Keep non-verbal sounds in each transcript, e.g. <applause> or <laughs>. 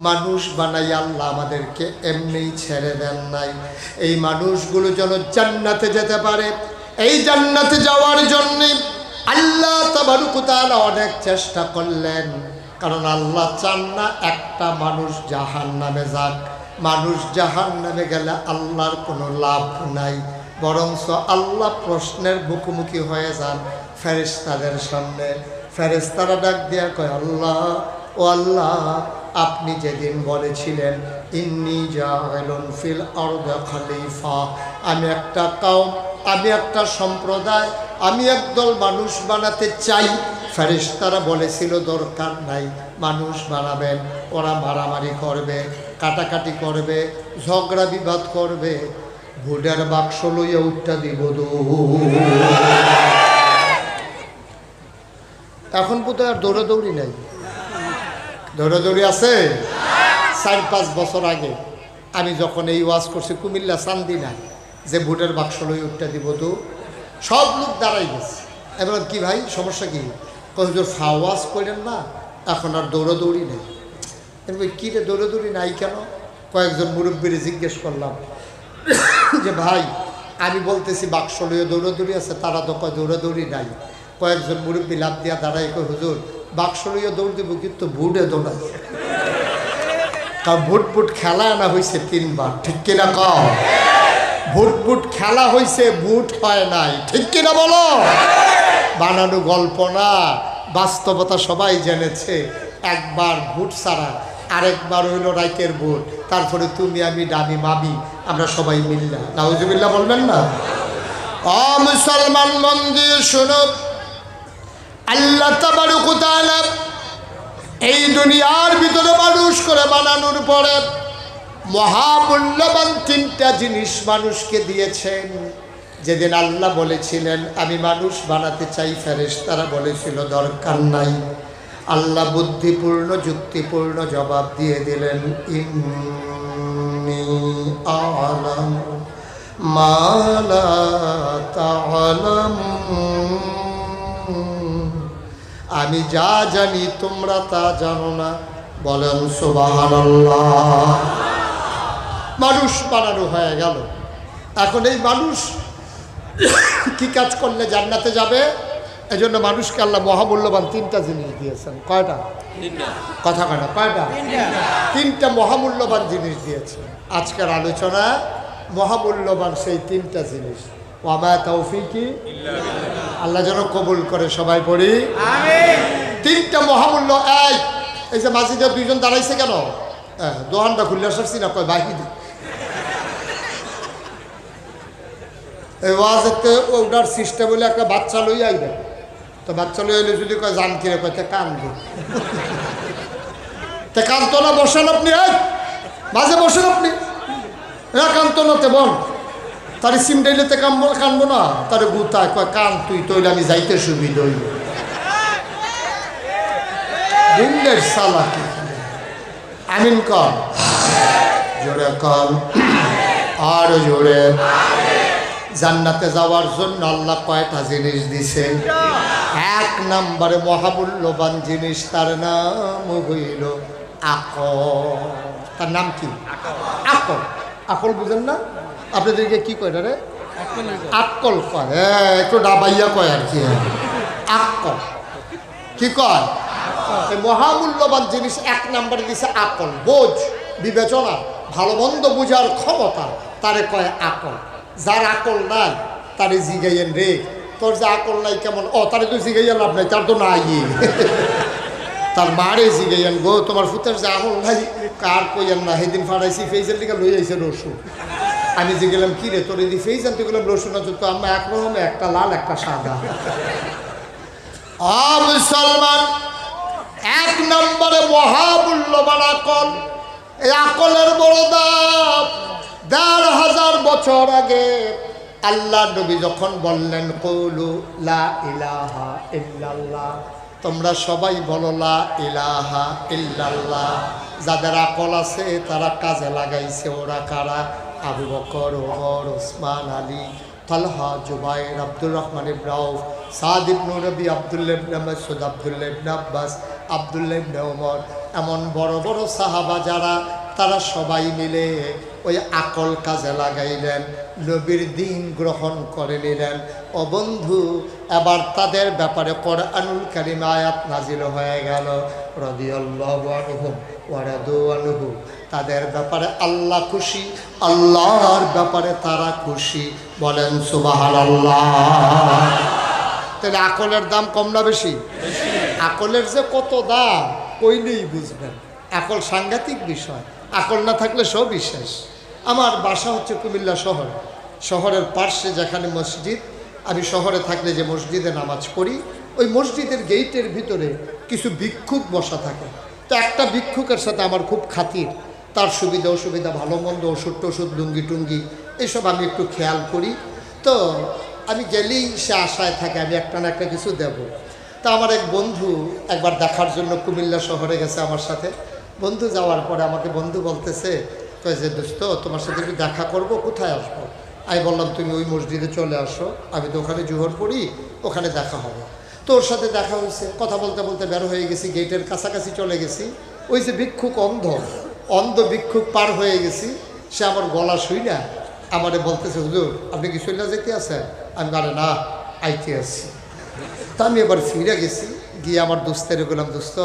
মানুষ বানাই আল্লাহ আমাদেরকে, এমনিই ছেড়ে দেন নাই। এই মানুষগুলো যেন জান্নাতে যেতে পারে, এই জান্নাতে যাওয়ার জন্যে আল্লাহ তাবারুকুতালা অনেক চেষ্টা করলেন। কারণ আল্লাহ চান না একটা মানুষ জাহান নামে যাক। মানুষ জাহান নামে গেলে আল্লাহর কোনো লাভ নাই। বরঞ্চ আল্লাহ প্রশ্নের মুখোমুখি হয়ে যান ফেরেস্তাদের সামনে। ফেরেস্তারা ডাক দিয়া কয়, আল্লাহ, ও আল্লাহ আপনি যেদিন বলেছিলেন, ইন্নি ফিল খলিফা। আমি একটা কাউম, আমি একটা সম্প্রদায়, আমি একদল মানুষ বানাতে চাই। ফেরেশতারা বলেছিল, দরকার নাই, মানুষ বানাবেন, ওরা মারামারি করবে, কাটাকাটি করবে, ঝগড়া বিবাদ করবে। ভোটের বাক্স লইয়া উঠটা দিব। এখন বোধহয় আর দৌড়াদৌড়ি নাই। দৌড়াদৌড়ি আছে? চার, পাঁচ বছর আগে। আমি যখন এই ওয়াজ করছি, কুমিল্লা চান্দিনা, যে ভোটের বাক্স লই উঠটা দিব তো, সব লোক দাঁড়াই গেছে। এবার কি ভাই, সমস্যা কি? কতজন ফাওয়াজ করেন না? এখন আর দৌড়াদৌড়ি নেই। এবার কী রে, দৌড়াদৌড়ি নাই কেন? কয়েকজন মুরব্বীর জিজ্ঞেস করলাম, যে ভাই, আমি বলতেছি বাক্স লইয়ে দৌড়াদৌড়ি আছে, তারা তো কয় দৌড়াদৌড়ি নাই। কয়েকজন মুরব্বী লাভ দিয়া দাঁড়াই কয়, হুজুর বাক্স লইয়ে দৌড় দিব, কিন্তু ভুটে দৌড়াই। কারণ ভুট ভুট খেলা আনা হয়েছে তিনবার, ঠিক কিনা কও? ভুট ভুট খেলা হয়েছে বুট হয় নাই, ঠিক কিনা বলো? বানানো গল্প না, বাস্তবতা সবাই জেনেছে, একবার ভুট ছাড়া আরেকবার হইল রাইতের ভোট, তারপরে তুমি, আমি ডামি মাবি আমরা সবাই মিললাম নাউজুবিল্লাহ বলবেন না? অ, মুসলমান মন্দির শুনো। আল্লাহ এই দুনিয়ার ভিতরে মানুষ করে বানানোর পরে মহামূল্যবান তিনটা জিনিস মানুষকে দিয়েছেন। যেদিন আল্লাহ বলেছিলেন, আমি মানুষ বানাতে চাই ফেরেশ তারা বলেছিল, দরকার নাই। আল্লাহ বুদ্ধিপূর্ণ, যুক্তিপূর্ণ জবাব দিয়ে দিলেন মালা আমি যা জানি তোমরা তা জানো না। বলেন সুবাহান মানুষ বানানো হয়ে গেল। এখন এই মানুষ কি কাজ করলে জান্নাতে যাবে? এই জন্য মানুষকে আল্লাহ মহামূল্যবান তিনটা জিনিস দিয়েছেন। কয়টা? কথা কয় না কয়টা? তিনটা। মহামূল্যবান জিনিস দিয়েছে আজকের আলোচনা মহামূল্যবান সেই তিনটা জিনিস। ওয়ামা তৌফিকি আল্লাহ যেন কবুল করে সবাই পড়ি। তিনটা মহামূল্য এই এই যে মাঝিদে দুইজন দাঁড়াইছে কেন? হ্যাঁ দোকানটা খুললে সারছি না কয় বাহিনী এই ওয়াজেতে ওটার সিস্টেম হলে একটা বাচ্চা লই আইবে। তো বাচ্চা লই আইলে যদি কয় জান কিরে? কয় তে কান্দে তে কান্ত না বসেন আপনি মাঝে বসেন আপনি। না কান্ত না তে বল। তারে সিম ডাইলেতে কামবো কানবো না? তারে গুতায় কয় কান তুই তৈলে আমি যাইতে সুবিধা দিনের সালা আমিন কর জোরে কর আর জোরে। জান্নাতে যাওয়ার জন্য আল্লাহ কয়টা জিনিস দিছে? এক নম্বরে মহামূল্যবান জিনিস তার নাম হইল আকল। তার নাম কি? আকল। আকল বুঝেন না? আপনাদেরকে কি কয় রে? আকল কয়। হ্যাঁ, একটু ডাবাইয়া কয় আর কি। আকল কি কয়? মহামূল্যবান জিনিস এক নম্বরে দিছে আকল বোঝ বিবেচনা ভালো মন্দ বুঝার ক্ষমতা তারে কয় আকল যার আকল নাই তারে জিগাইয়েন রে। তোর যে আকল নাই কেমন? ও তারে তো জিগাইয়া লাভ নাই তার তো নাই <laughs> তার মারে জিগাইয়েন গো। তোমার ফুতের যে আকল নাই কার কইয়েন না? সেদিন ফাড়াইছি ফেজের দিকে লই আইছে রসুন। আমি যে গেলাম, কি রে, তোর এদিকে ফেজ আনতে গেলাম, রসুন আছে তো আমরা একরকম, একটা লাল, একটা সাদা। আ মুসলমান এক নম্বরে মহামূল্যবান আকল। এই আকলের বড় দাম দেড় হাজার বছর আগে আল্লাহ নবী যখন বললেন, কৌলু লা ইলাহা ইল্লাল্লাহ। তোমরা সবাই বলো, লা ইলাহা ইল্লাল্লাহ। যাদের আকল আছে, তারা কাজে লাগাইছে, ওরা কারা? আবু বকর, ওমর, ওসমান, আলী, তালহা, জুবাইর, আব্দুর রহমান ইব্রাউফ সাদ ইবনু রবি আবদুল্লাহ ইবনে আবদুল্লাহ ইবনে আব্বাস, আবদুল্লাহ ইবন ওমর, এমন বড় বড় সাহাবা যারা তারা সবাই মিলে ওই আকল কাজে লাগাইলেন নবীর দিন গ্রহণ করে নিলেন। ও বন্ধু এবার তাদের ব্যাপারে কোরআনুল কারিম আয়াত নাজিল হয়ে গেল। আনহু। তাদের ব্যাপারে আল্লাহ খুশি আল্লাহর ব্যাপারে তারা খুশি। বলেন সুবহানাল্লাহ। তাহলে আকলের দাম কম না বেশি। আকলের যে কত দাম কইলেই বুঝবেন। আকল সাংঘাতিক বিষয়। আকল না থাকলে সব বিশ্বাস। আমার বাসা হচ্ছে কুমিল্লা শহর। শহরের পার্শ্বে যেখানে মসজিদ, আমি শহরে থাকলে যে মসজিদে নামাজ পড়ি, ওই মসজিদের গেইটের ভিতরে কিছু ভিক্ষুক বসা থাকে। তো একটা ভিক্ষুকের সাথে আমার খুব খাতির। তার সুবিধা অসুবিধা, ভালো মন্দ, ওষুধ টষুধ, লুঙ্গি টুঙ্গি, এসব আমি একটু খেয়াল করি। তো আমি গেলেই সে আশায় থাকে, আমি একটা না একটা কিছু দেব। তা আমার এক বন্ধু একবার দেখার জন্য কুমিল্লা শহরে গেছে আমার সাথে। বন্ধু যাওয়ার পরে আমাকে বন্ধু বলতেছে, কয় যে, দোস্ত, তোমার সাথে একটু দেখা করব, কোথায় আসব? আমি বললাম, তুমি ওই মসজিদে চলে আসো, আমি তো ওখানে জোহর পড়ি, ওখানে দেখা হবে। তো ওর সাথে দেখা হয়েছে, কথা বলতে বলতে বের হয়ে গেছি, গেটের কাছাকাছি চলে গেছি। ওই যে ভিক্ষুক অন্ধ অন্ধ ভিক্ষুক পার হয়ে গেছি। সে আমার গলা শুই না, আমারে বলতেছে, হুজুর, আপনি কি শুইলা যেতে আছেন? আমি বলে, না, আইতে আছি। তা আমি এবার ফিরে গেছি, গিয়ে আমার দোস্তের গেলাম দোস্ত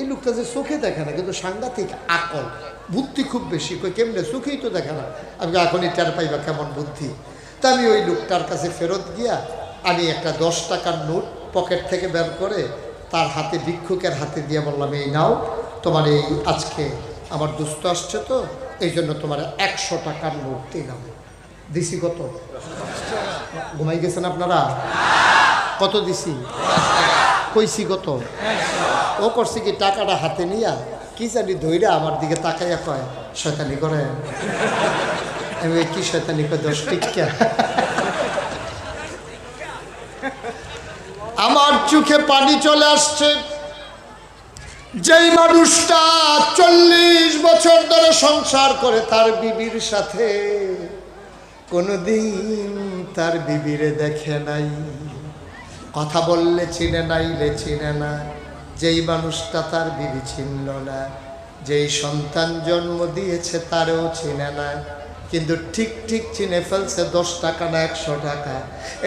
এই লোকটা যে চোখে দেখে না, কিন্তু সাংঘাতিক আকল, বুদ্ধি খুব বেশি। কই, কেমনে? চোখেই তো দেখে না। আমি এখনই টের পাইবা কেমন বুদ্ধি? তা আমি ওই লোকটার কাছে ফেরত গিয়া আমি একটা দশ টাকার নোট পকেট থেকে বের করে তার হাতে, ভিক্ষুকের হাতে দিয়ে বললাম, এই নাও, তোমার এই আজকে আমার দুস্থ আসছে তো, এই জন্য তোমার একশো টাকার নোট দিলাম দিছি কত? ঘুমাই গেছেন আপনারা? কত দিছি? কইছি কত? ও করছি কি টাকাটা হাতে নিয়া? কি জানি ধইরা আমার দিকে তাকাইয়া কয়, শয়তানি করে। আমি কি শয়তানি কয় দশ টিকা আমার চোখে পানি চলে আসছে। যেই মানুষটা চল্লিশ বছর ধরে সংসার করে তার বিবির সাথে, কোনোদিন তার বিবিরে দেখে নাই। কথা বললে চিনে নাইলে চিনে না যেই মানুষটা তার বিবি চিনল না, যেই সন্তান জন্ম দিয়েছে তারও চিনে না, কিন্তু ঠিক ঠিক চিনে ফেলছে দশ টাকা না একশো টাকা।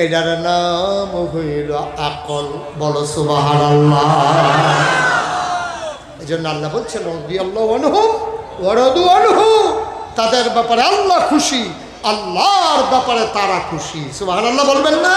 এটার নাম হইল আকল। বলো সুবাহার এই জন্য আল্লাহ অনুহু তাদের ব্যাপারে আল্লাহ খুশি, আল্লাহর ব্যাপারে তারা খুশি। সুবাহ আল্লাহ বলবেন না?